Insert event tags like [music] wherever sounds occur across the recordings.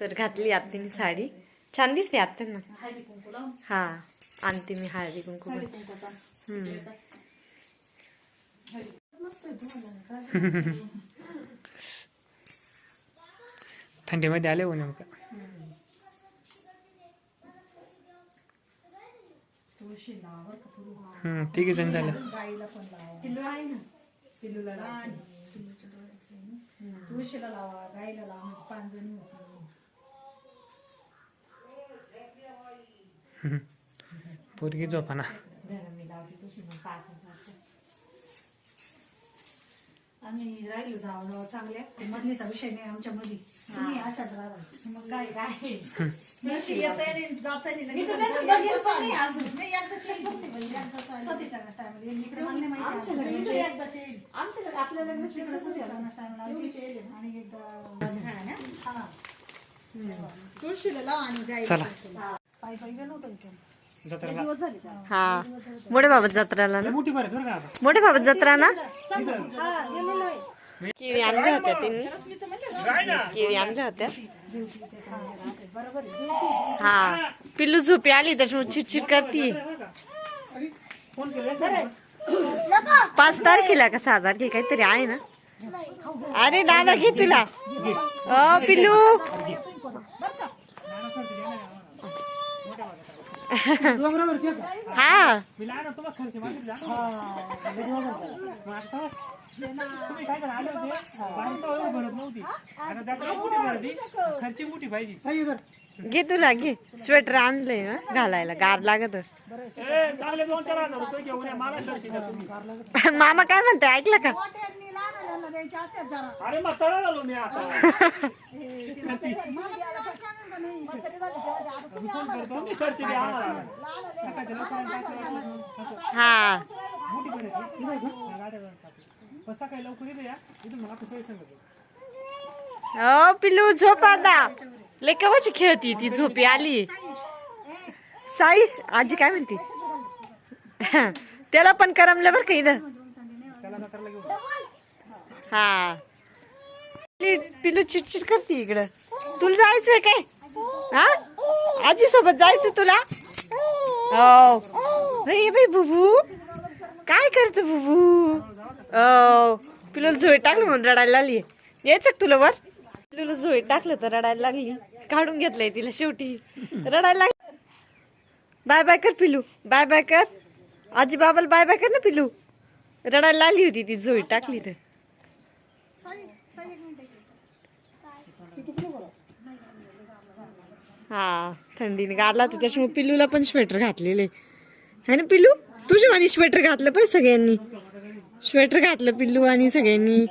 तर घातली आत्तीने साडी. छान दिसते आत्यांना हा आणते मी हळदी कुंकू हम्म. आहे [laughs] थंडीमध्ये आले हो नेमकं. तुळशी लावर का पुरू हम्म, तिघी जण झालं. आहे आहे. तुळशीला लावा गाईला लावा म्हणजे पांजणी [laughs] पोरगी झोपाना. धरा मी लावते तुळशी मग पाच जाते आम्ही राहिलो चांगल्या. मधलीचा विषय नाही आमच्या मध्ये तुम्ही अशाच राहा. मग काय काय? [laughs] [laughs] आमच्याकडे आपल्या आणि एकदा तुळशीला लावा आणि गाई जत्रेला. हा. मोठे बाबा जत्राला ना? मोठी बरं बरं का आता. मोठे बाबा जत्रा ना? केळी आणल्या होत्या त्यांनी केळी आणल्या होत्या. हा. पिल्लू झोपी आली त्याच्यामुळे चिडचिड करते. फोन केलं पाच तारखेला का सहा तारखे काहीतरी आहे ना? अरे दादा घे तुला. अ पिल्लू. डोंगरावरती आहे का हा. मी लहान होतो मग खर्च मागितलं जा. मग आता तुम्ही काय करा आले होते पाणी तर एवढं भरत नव्हती आता जत्रा मोठी भरती खर्ची मोठी पाहिजे घे तुला घे. स्वेटर आणलंय ना घालायला. गार लागत. मामा काय म्हणते ऐकलं का? हा. सकाळी लवकर अ पिल्लू झोप आता. लय केव्हाची खेळती ती झोपी आली. साईश आजी काय म्हणते? त्याला पण करमलं बरं का इथं हा. पिलू चिटचिट चिडचिड करते इकडं. तुला जायचं काय? हा? आजी सोबत जायचं तुला? हो. नाही बाई बुबू काय करत बुबू? हो. पिलूला झोई टाकलं म्हणून रडायला आली यायचं तुला वर? पिलूला झोई टाकलं तर रडायला लागली. काढून घेतलंय तिला शेवटी. रडायला लागली. बाय बाय कर पिलू. बाय बाय कर. आजी बाबाला बाय बाय कर ना पिलू. रडायला लागली होती ती झोई टाकली तर. हा थंडीने गारला तर त्याच्यामुळे पिल्लूला पण स्वेटर घातलेले. है ना पिल्लू तुझी आणि स्वेटर घातलं पाहिजे सगळ्यांनी. स्वेटर घातलं पिल्लू आणि सगळ्यांनी.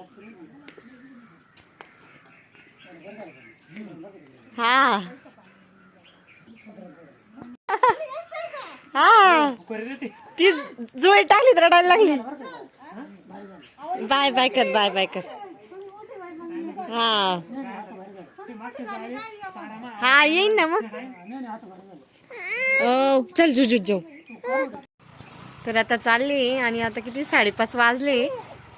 हा. हा. ती जोई टाकली तर रडायला लागली. बाय बाय कर बाय बाय कर. हा. हा येईन ना मग. हो, चल जुजू जाऊ तर आता चालले आणि आता किती? साडेपाच वाजले.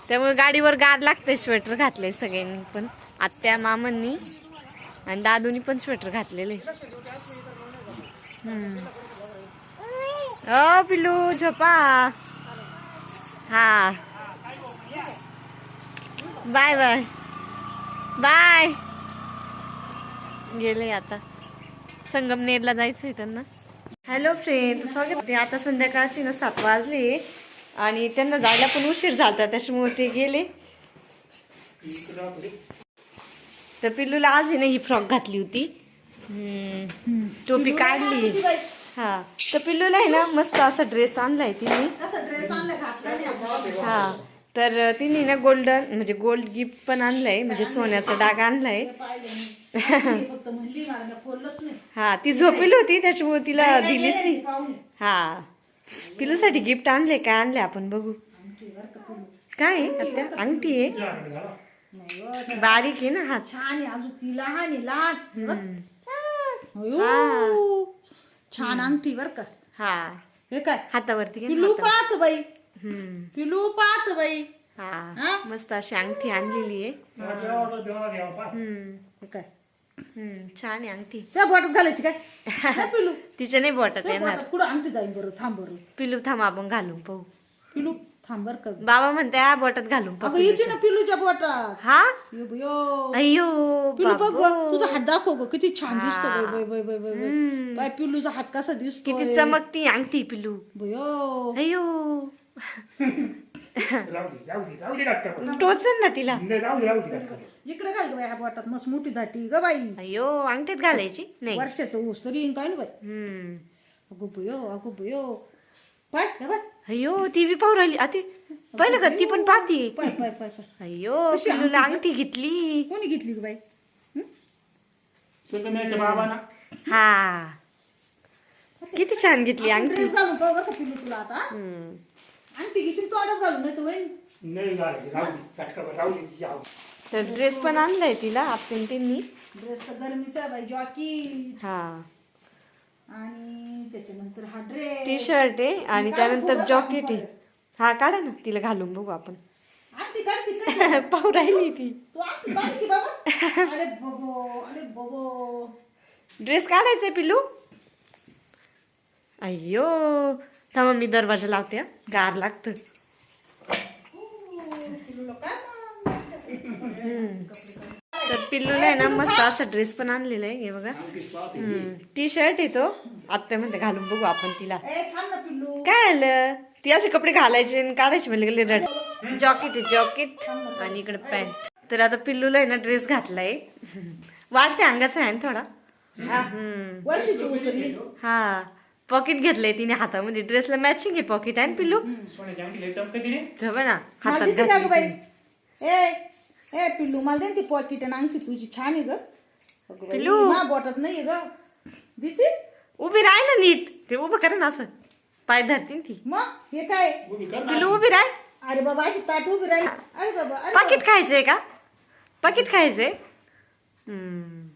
त्यामुळे गाडीवर गार लागते स्वेटर घातले सगळ्यांनी पण. आत्या मामांनी. आणि दादूनी पण स्वेटर घातलेले. हम्म. ओ झोपा. हा. Bye bye. बाय. गेले आता. संगमनेरला जायचंय त्यांना. हॅलो फ्रेंड स्वागत आता संध्याकाळची ना सात वाजले आणि त्यांना जायला पण उशीर झाला त्याच्यामुळे ते गेले. तर पिल्लूला आज आहे ना ही फ्रॉक घातली होती. हम्म, टोपी काढली. हा. तर पिल्लूला आहे ना मस्त असा ड्रेस आणलाय तिने. हा. तर तिने ना गोल्डन म्हणजे गोल्ड गिफ्ट पण आणलंय म्हणजे सोन्याचा डाग आणलाय. [laughs] फक्त म्हणली मला बोललंच नाही. हा ती झोपेली होती त्याच्यामुळे तिला दिलीच नाही. पाहुणे. हा. पिलूसाठी गिफ्ट आणले काय आणले आपण बघू. काय आहे? आत्या अंगठी आहे? बारीक आहे ना हात? छान आहे अजून ती लहान आहे लहान. अयो. हा. छान अंगठी बर का. हा. हे काय? हातावरती घे ना पिलू हातावर. पाहत बाई. हम्म. पिलू पाहत बाई. हा. हा? मस्त अशी अंगठी आणलेली आहे. हम्म. हे काय? हम्म, छान आहे अंगठी. त्या बोटात घालायची काय? पिलू [laughs] तिच्या नाही बोटात त्या येणार. बोटात कुठं अंगठी जाईन बरं? थांब बरं. पिलू थांब आपण घालून पाहू. पिलू थांब बरं का बाबा म्हणते हा बोटात घालून अगं येते ना पिलूच्या बोटात हा यो बयो. अय्यो पिलू बघ बाबो. तुझा हात दाखव ग किती छान दिसतो हा. Bye bye bye bye bye हम्म. बाय पिलूचा हात कसा दिसतो किती चमकती अंगठी पिलू बयो दे दे दे डॉक्टर टोचन ना तिला नाही, राहू दे राहू दे डॉक्टर इकडे घाल ग बाई ह्या बोटात मस्त मोठी झाटी ग बाई अय्यो अंगठीत घालायची नाही वर्षाचं ऊस तरी येईन काय ना बाई हम्म अगो बयो अगो बयो पाय हे बाय अय्यो ती बी पाहू राहिली. अति पहिलं का? ती पण पाहती. पाय पाय पाय पाय. अय्यो कशी अंगठी घेतली. कोणी घेतली ग बाई? सुकन्याच्या बाबांना. हा. किती छान घेतली अंगठी. ड्रेस घालून पाहू बरं का पिलू तुला आता. हम्म. अंगठी घेशील तू आडच घालून नाही तर वहीन नाही राहू दे राहू दे डॉक्टर राहू दे तिची आवड. तर ड्रेस पण आणलाय तिला आपण त्यांनी ड्रेस तर गरमीचा आहे बाई जॉकी. हा. आणि त्याच्यानंतर हा ड्रेस टी शर्ट आहे आणि त्यानंतर जॉकेट आहे. हा काढा ना तिला घालून बघू आपण. [laughs] पाहू राहिली ती. ड्रेस काढायचंय पिलू अय्यो थांबा मी दरवाजा लावते हं. गार लागतं. काय तर पिल्लूला आहे ना मस्त असा ड्रेस पण आणलेला आहे हे बघा. टी शर्ट आहे तो. आत्ता म्हणते घालून बघू आपण तिला. ए थांब ना पिल्लू. काय आलं? ती असे कपडे घालायचे आणि काढायचे म्हणले गेले रड. जॉकेट आहे जॉकेट आणि इकडे पॅन्ट तर आता पिल्लूला आहे ना ड्रेस घातलाय. वाटते अंगाचा आहे ना थोडा. हा. पॉकेट घेतलंय तिने हातामध्ये. ड्रेसला मॅचिंग आहे पॉकेट आहे ना पिल्लू? ना. हातात ए पिल्लू मला दे ना ती पॉकेट आणि अंगठी तुझी छान आहे ग. अगं बाई, पिल्लू. मा बोटात नाही ग. देते उभी राह ना नीट. ते उभं करा ना असं. पाय धरते ना ती. मग हे काय? उभी कर ना. पिल्लू उभी राह. अरे बाबा अशी ताट उभी राहील. अरे बाबा अरे पाकिट खायचंय का? पाकिट खायचंय. हम्म.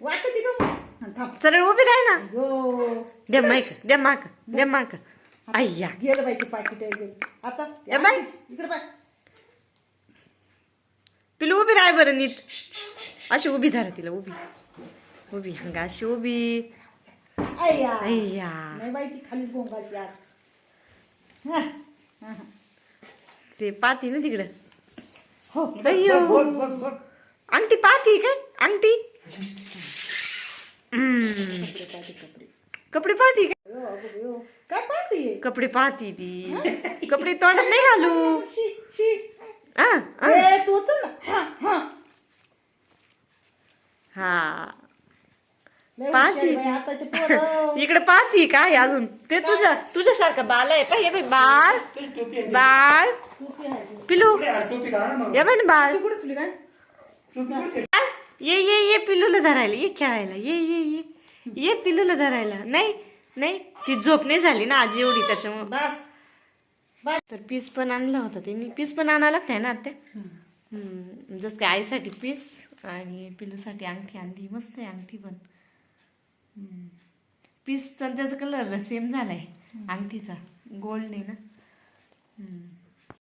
वाटत ग. मग. हा, थांब. सरळ उभी राह ना. यो दे माईक दे माक दे माक अय्या गेलं बाई ते पाकिट. आता ए बाई. इकडे बाय पिलू उभी राह बरं नीट. अशी उभी धरा तिला उभी. उभी हंगा अशी उभी. अय्या अय्या नाही बाई ती खाली गोंगाची आज हा, हा, हा. ते पाहती ना तिकडं. हो. अय्यो. अंगठी पाहती काय? हम्म. कपडे पाहते कपडे. कपडे पाहती काय यो, अगं यो. काय पाहते कपडे पाहती ती. कपडे तोंडात नाही घालू. शी शी. हा हा. हा, हा. हा. पाहते. इकडे पाहती काय अजून? ते तुझ्या तुझ्यासारखं बाल आहे. पाय बाई बाळ. बाळ. पिलू. ये बाई ना बाळ ये ये ये पिलूला धरायला ये खेळायला ये ये ये. ये पिलूला धरायला. नाही नाही. ती झोप नाही झाली ना आजी एवढी त्याच्यामुळे. बस. तर पीस पण आणलं होतं त्यांनी पीस पण आणावं लागतंय ना आत्या? हम्म, जसं काय आईसाठी पीस आणि पिलूसाठी अंगठी आणली. मस्त आहे अंगठी पण. पीस तर त्याचा कलर सेम झालाय. अंगठीचा. गोल्ड आहे ना.